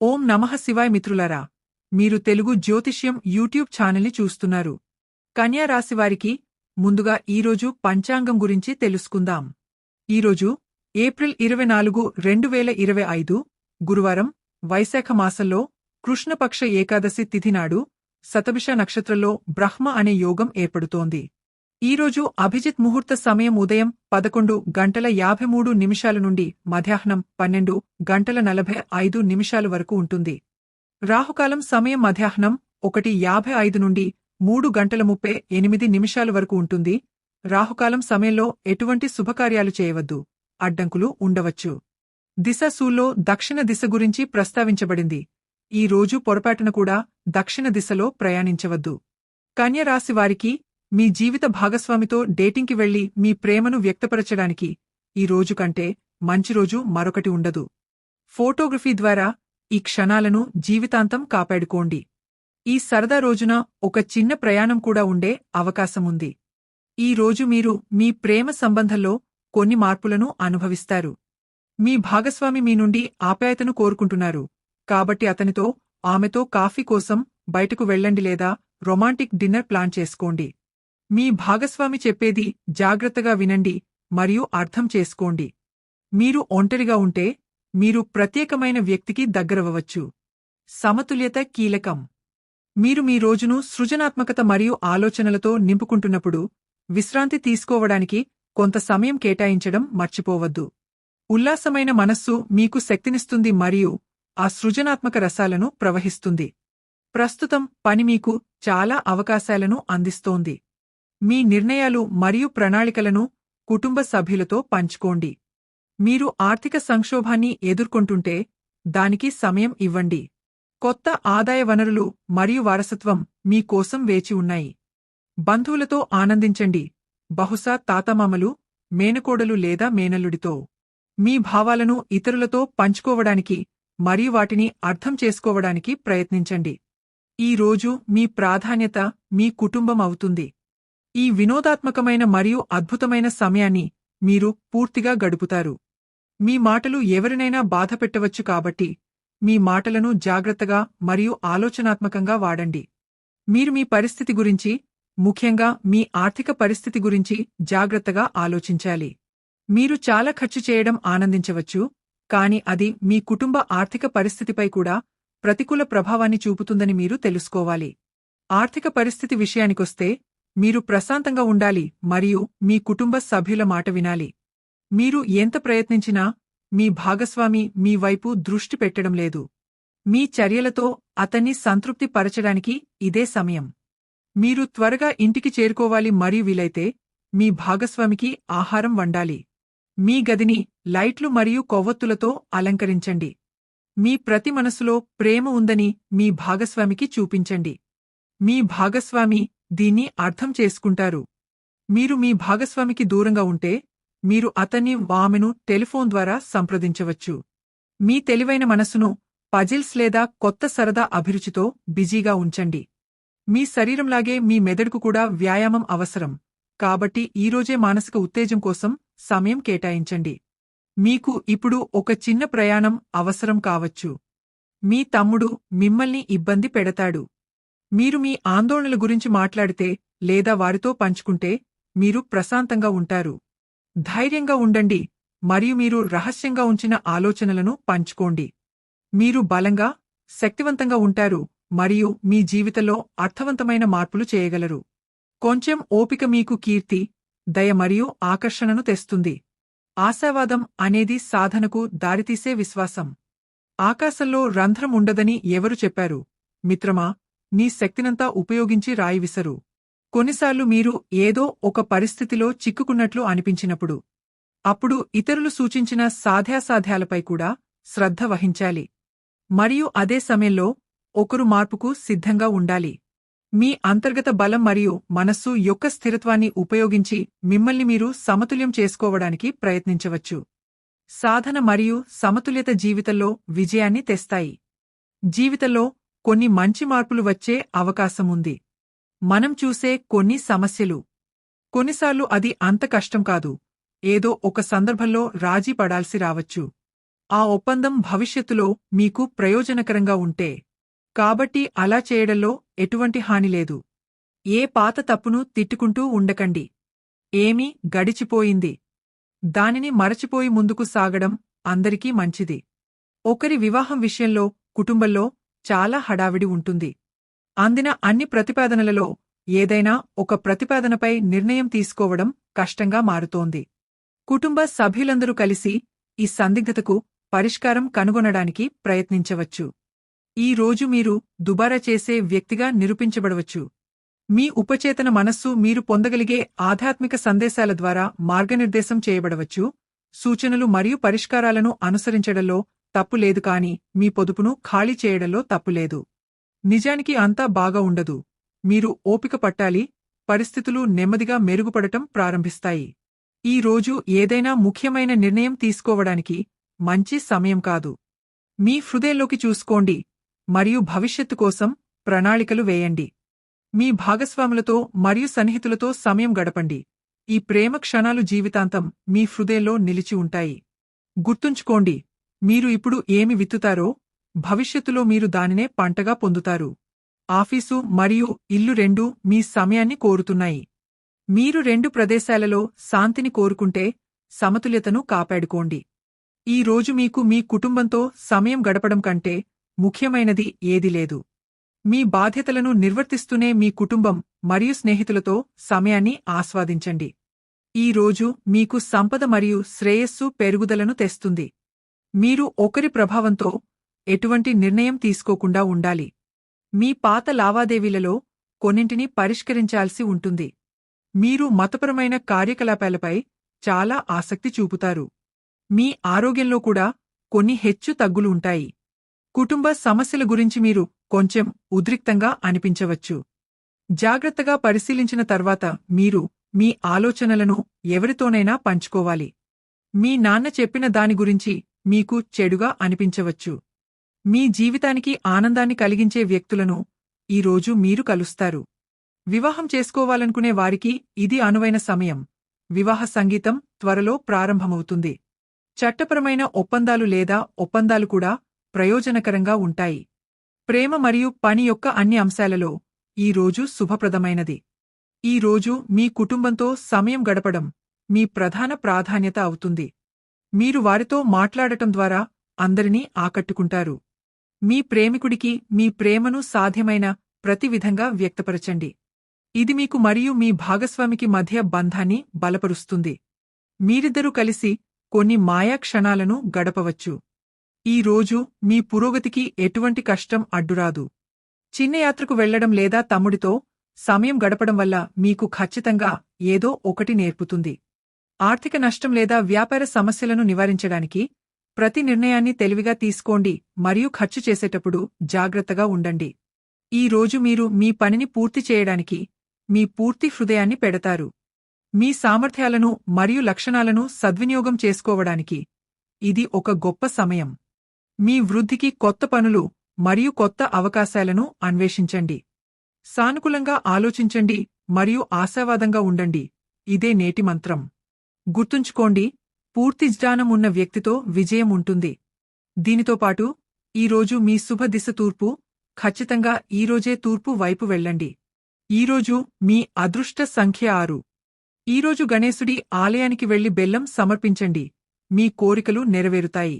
ఓం నమః శివాయ్ మిత్రులరా మీరు తెలుగు జ్యోతిష్యం యూట్యూబ్ ఛానల్ని చూస్తున్నారు. కన్యా రాశివారికి ముందుగా ఈరోజు పంచాంగం గురించి తెలుసుకుందాం. ఈరోజు ఏప్రిల్ ఇరవై నాలుగు రెండు వేల ఇరవై ఐదు గురువారం వైశాఖ మాసంలో కృష్ణపక్ష ఏకాదశి తిథినాడు శతభిష నక్షత్రంలో బ్రహ్మ అనే యోగం ఏర్పడుతోంది. ఈరోజు అభిజిత్ ముహూర్త సమయం ఉదయం పదకొండు గంటల యాభై మూడు నిమిషాల నుండి మధ్యాహ్నం పన్నెండు గంటల నలభై ఐదు నిమిషాల వరకు ఉంటుంది. రాహుకాలం సమయం మధ్యాహ్నం ఒకటి యాభై ఐదు నుండి మూడు గంటల ముప్పై ఎనిమిది నిమిషాల వరకు ఉంటుంది. రాహుకాలం సమయంలో ఎటువంటి శుభకార్యాలు చేయవద్దు. అడ్డంకులు ఉండవచ్చు. దిశ సూల్లో దక్షిణ దిశ గురించి ప్రస్తావించబడింది. ఈ రోజు పొరపాటున కూడా దక్షిణ దిశలో ప్రయాణించవద్దు. కన్యరాశివారికి వారికి మీ జీవిత భాగస్వామితో డేటింగ్కి వెళ్ళి మీ ప్రేమను వ్యక్తపరచడానికి ఈ రోజు కంటే మంచి రోజు మరొకటి ఉండదు. ఫోటోగ్రఫీ ద్వారా ఈ క్షణాలను జీవితాంతం కాపాడుకోండి. ఈ సరదా రోజున ఒక చిన్న ప్రయాణం కూడా ఉండే అవకాశముంది ఈ రోజు మీరు మీ ప్రేమ సంబంధంలో కొన్ని మార్పులను అనుభవిస్తారు. మీ భాగస్వామి మీ నుండి ఆప్యాయతను కోరుకుంటున్నారు. కాబట్టి అతనితో ఆమెతో కాఫీ కోసం బయటకు వెళ్ళండి లేదా రొమాంటిక్ డిన్నర్ ప్లాన్ చేసుకోండి. మీ భాగస్వామి చెప్పేది జాగ్రత్తగా వినండి మరియు అర్థం చేసుకోండి. మీరు ఒంటరిగా ఉంటే మీరు ప్రత్యేకమైన వ్యక్తికి దగ్గరవ్వచ్చు సమతుల్యత కీలకం. మీరు మీ రోజును సృజనాత్మకత మరియు ఆలోచనలతో నింపుకుంటున్నప్పుడు విశ్రాంతి తీసుకోవడానికి కొంత సమయం కేటాయించడం మర్చిపోవద్దు. ఉల్లాసమైన మనస్సు మీకు శక్తినిస్తుంది మరియు ఆ సృజనాత్మక రసాలను ప్రవహిస్తుంది. ప్రస్తుతం పని మీకు చాలా అవకాశాలను అందిస్తోంది. మీ నిర్ణయాలు మరియు ప్రణాళికలను కుటుంబ సభ్యులతో పంచుకోండి. మీరు ఆర్థిక సంక్షోభాన్ని ఎదుర్కొంటుంటే దానికి సమయం ఇవ్వండి. కొత్త ఆదాయ వనరులు మరియు వారసత్వం మీ కోసం వేచి ఉన్నాయి. బంధువులతో ఆనందించండి. బహుశా తాతమామలు మేనకోడలు లేదా మేనల్లుడితో. మీ భావాలను ఇతరులతో పంచుకోవడానికి మరియు వాటిని అర్థం చేసుకోవడానికి ప్రయత్నించండి. ఈ రోజు మీ ప్రాధాన్యత మీ కుటుంబం అవుతుంది. ఈ వినోదాత్మకమైన మరియు అద్భుతమైన సమయాన్ని మీరు పూర్తిగా గడుపుతారు. మీ మాటలు ఎవరినైనా బాధపెట్టవచ్చు కాబట్టి మీ మాటలను జాగ్రత్తగా మరియు ఆలోచనాత్మకంగా వాడండి. మీరు మీ పరిస్థితి గురించి ముఖ్యంగా మీ ఆర్థిక పరిస్థితి గురించి జాగ్రత్తగా ఆలోచించాలి. మీరు చాలా ఖర్చు చేయడం ఆనందించవచ్చు కాని అది మీ కుటుంబ ఆర్థిక పరిస్థితిపై కూడా ప్రతికూల ప్రభావాన్ని చూపుతుందని మీరు తెలుసుకోవాలి. ఆర్థిక పరిస్థితి విషయానికొస్తే మీరు ప్రశాంతంగా ఉండాలి మరియు మీ కుటుంబ సభ్యుల మాట వినాలి. మీరు ఎంత ప్రయత్నించినా మీ భాగస్వామి మీ వైపు దృష్టి పెట్టడం లేదు. మీ చర్యలతో అతన్ని సంతృప్తి పరచడానికి ఇదే సమయం. మీరు త్వరగా ఇంటికి చేరుకోవాలి మరియు వీలైతే మీ భాగస్వామికి ఆహారం వండాలి. మీ గదిని లైట్లు మరియు కొవ్వొత్తులతో అలంకరించండి. మీ ప్రతి మనసులో ప్రేమ ఉందని మీ భాగస్వామికి చూపించండి. మీ భాగస్వామి దీన్ని అర్థం చేసుకుంటారు. మీరు మీ భాగస్వామికి దూరంగా ఉంటే మీరు అతన్ని వామెను టెలిఫోన్ ద్వారా సంప్రదించవచ్చు. మీ తెలివైన మనసును పజిల్స్ లేదా కొత్త సరదా అభిరుచితో బిజీగా ఉంచండి. మీ శరీరంలాగే మీ మెదడుకు కూడా వ్యాయామం అవసరం. కాబట్టి ఈరోజే మానసిక ఉత్తేజం కోసం సమయం కేటాయించండి. మీకు ఇప్పుడు ఒక చిన్న ప్రయాణం అవసరం కావచ్చు. మీ తమ్ముడు మిమ్మల్ని ఇబ్బంది పెడతాడు. మీరు మీ ఆందోళనల గురించి మాట్లాడితే లేదా వారితో పంచుకుంటే మీరు ప్రశాంతంగా ఉంటారు. ధైర్యంగా ఉండండి మరియు మీరు రహస్యంగా ఉంచిన ఆలోచనలను పంచుకోండి. మీరు బలంగా శక్తివంతంగా ఉంటారు మరియు మీ జీవితంలో అర్థవంతమైన మార్పులు చేయగలరు. కొంచెం ఓపిక మీకు కీర్తి దయ మరియు ఆకర్షణను తెస్తుంది. ఆశావాదం అనేది సాధనకు దారితీసే విశ్వాసం. ఆకాశంలో రంధ్రం ఉండదని ఎవరు చెప్పారు? మిత్రమా? నీ శక్తినంతా ఉపయోగించి రాయి విసరు. కొన్నిసార్లు మీరు ఏదో ఒక పరిస్థితిలో చిక్కుకున్నట్లు అనిపించినప్పుడు అప్పుడు ఇతరులు సూచించిన సాధ్యాసాధ్యాలపై కూడా శ్రద్ధ వహించాలి. మరియు అదే సమయంలో ఒకరు మార్పుకు సిద్ధంగా ఉండాలి. మీ అంతర్గత బలం మరియు మనస్సు యొక్క స్థిరత్వాన్ని ఉపయోగించి మిమ్మల్ని మీరు సమతుల్యం చేసుకోవడానికి ప్రయత్నించవచ్చు. సాధన మరియు సమతుల్యత జీవితంలో విజయాన్ని తెస్తాయి. జీవితంలో కొన్ని మంచి మార్పులు వచ్చే అవకాశముంది. మనం చూసే కొన్ని సమస్యలు. కొన్నిసార్లు అది అంత కష్టం కాదు. ఏదో ఒక సందర్భంలో రాజీ పడాల్సి రావచ్చు. ఆ ఒప్పందం భవిష్యత్తులో మీకు ప్రయోజనకరంగా ఉంటే. కాబట్టి అలా చేయడంలో ఎటువంటి హాని లేదు. ఏ పాత తప్పును తిట్టుకుంటూ ఉండకండి. ఏమీ గడిచిపోయింది. దానిని మరచిపోయి ముందుకు సాగడం అందరికీ మంచిది. ఒకరి వివాహం విషయంలో కుటుంబంలో చాలా హడావిడి ఉంటుంది. అందిన అన్ని ప్రతిపాదనలలో ఏదైనా ఒక ప్రతిపాదనపై నిర్ణయం తీసుకోవడం కష్టంగా మారుతోంది. కుటుంబ సభ్యులందరూ కలిసి ఈ సందిగ్ధతకు పరిష్కారం కనుగొనడానికి ప్రయత్నించవచ్చు. ఈ రోజు మీరు దుబారా చేసే వ్యక్తిగా నిరూపించబడవచ్చు. మీ ఉపచేతన మనస్సు మీరు పొందగలిగే ఆధ్యాత్మిక సందేశాల ద్వారా మార్గనిర్దేశం చేయబడవచ్చు. సూచనలు మరియు పరిష్కారాలను అనుసరించడంలో తప్పులేదు కాని మీ పొదుపును ఖాళీ చేయడంలో తప్పులేదు. నిజానికి అంతా బాగా ఉండదు. మీరు ఓపిక పట్టాలి పరిస్థితులు నెమ్మదిగా మెరుగుపడటం ప్రారంభిస్తాయి. ఈ రోజు ఏదైనా ముఖ్యమైన నిర్ణయం తీసుకోవడానికి మంచి సమయం కాదు. మీ హృదయంలోకి చూసుకోండి మరియు భవిష్యత్తు కోసం ప్రణాళికలు వేయండి. మీ భాగస్వాములతో మరియు సన్నిహితులతో సమయం గడపండి. ఈ ప్రేమ క్షణాలు జీవితాంతం మీ హృదయంలో నిలిచి ఉంటాయి. గుర్తుంచుకోండి మీరు ఇప్పుడు ఏమి విత్తుతారో భవిష్యత్తులో మీరు దానినే పంటగా పొందుతారు. ఆఫీసు మరియు ఇల్లు రెండూ మీ సమయాన్ని కోరుతున్నాయి. మీరు రెండు ప్రదేశాలలో శాంతిని కోరుకుంటే సమతుల్యతను కాపాడుకోండి. ఈ రోజు మీకు మీ కుటుంబంతో సమయం గడపడం కంటే ముఖ్యమైనది ఏదీ లేదు. మీ బాధ్యతలను నిర్వర్తిస్తూనే మీ కుటుంబం మరియు స్నేహితులతో సమయాన్ని ఆస్వాదించండి. ఈ రోజు మీకు సంపద మరియు శ్రేయస్సు పెరుగుదలను తెస్తుంది. మీరు ఒకరి ప్రభావంతో ఎటువంటి నిర్ణయం తీసుకోకుండా ఉండాలి. మీ పాత లావాదేవీలలో కొన్నింటిని పరిష్కరించాల్సి ఉంటుంది. మీరు మతపరమైన కార్యకలాపాలపై చాలా ఆసక్తి చూపుతారు. మీ ఆరోగ్యంలో కూడా కొన్ని హెచ్చు తగ్గులు ఉంటాయి. కుటుంబ సమస్యల గురించి మీరు కొంచెం ఉద్రిక్తంగా అనిపించవచ్చు. జాగ్రత్తగా పరిశీలించిన తర్వాత మీరు మీ ఆలోచనలను ఎవరితోనైనా పంచుకోవాలి. మీ నాన్న చెప్పిన దాని గురించి మీకు చెడుగా అనిపించవచ్చు. మీ జీవితానికి ఆనందాన్ని కలిగించే వ్యక్తులను ఈరోజు మీరు కలుస్తారు. వివాహం చేసుకోవాలనుకునే వారికి ఇది అనువైన సమయం. వివాహ సంగీతం త్వరలో ప్రారంభమవుతుంది. చట్టపరమైన ఒప్పందాలు లేదా ఒప్పందాలు కూడా ప్రయోజనకరంగా ఉంటాయి. ప్రేమ మరియు పని యొక్క అన్ని అంశాలలో ఈ రోజు శుభప్రదమైనది. ఈ రోజు మీ కుటుంబంతో సమయం గడపడం మీ ప్రధాన ప్రాధాన్యత అవుతుంది. మీరు వారితో మాట్లాడటం ద్వారా అందరినీ ఆకట్టుకుంటారు. మీ ప్రేమికుడికి మీ ప్రేమను సాధ్యమైన ప్రతి విధంగా వ్యక్తపరచండి. ఇది మీకు మరియు మీ భాగస్వామికి మధ్య బంధాన్ని బలపరుస్తుంది. మీరిద్దరూ కలిసి కొన్ని మాయా క్షణాలను గడపవచ్చు. ఈ రోజు మీ పురోగతికి ఎటువంటి కష్టం అడ్డురాదు. చిన్న యాత్రకు వెళ్ళడం లేదా తమ్ముడితో సమయం గడపడం వల్ల మీకు ఖచ్చితంగా ఏదో ఒకటి నేర్పుతుంది. ఆర్థిక నష్టం లేదా వ్యాపార సమస్యలను నివారించడానికి ప్రతి నిర్ణయాన్ని తెలివిగా తీసుకోండి మరియు ఖర్చు చేసేటప్పుడు జాగ్రత్తగా ఉండండి. ఈ రోజు మీరు మీ పనిని పూర్తి చేయడానికి మీ పూర్తి హృదయాన్ని పెడతారు. మీ సామర్థ్యాలను మరియు లక్షణాలను సద్వినియోగం చేసుకోవడానికి ఇది ఒక గొప్ప సమయం. మీ వృద్ధికి కొత్త పనులు మరియు కొత్త అవకాశాలను అన్వేషించండి. సానుకూలంగా ఆలోచించండి మరియు ఆశావాదంగా ఉండండి. ఇదే నేటి మంత్రం. గుర్తుంచుకోండి పూర్తి జ్ఞానం ఉన్న వ్యక్తితో విజయం ఉంటుంది దీనితో పాటు ఈరోజు మీ శుభ దిశ తూర్పు ఖచ్చితంగా ఈరోజే తూర్పు వైపు వెళ్ళండి. ఈరోజు మీ అదృష్ట సంఖ్య ఆరు. ఈరోజు గణేశుడి ఆలయానికి వెళ్ళి బెల్లం సమర్పించండి. మీ కోరికలు నెరవేరుతాయి.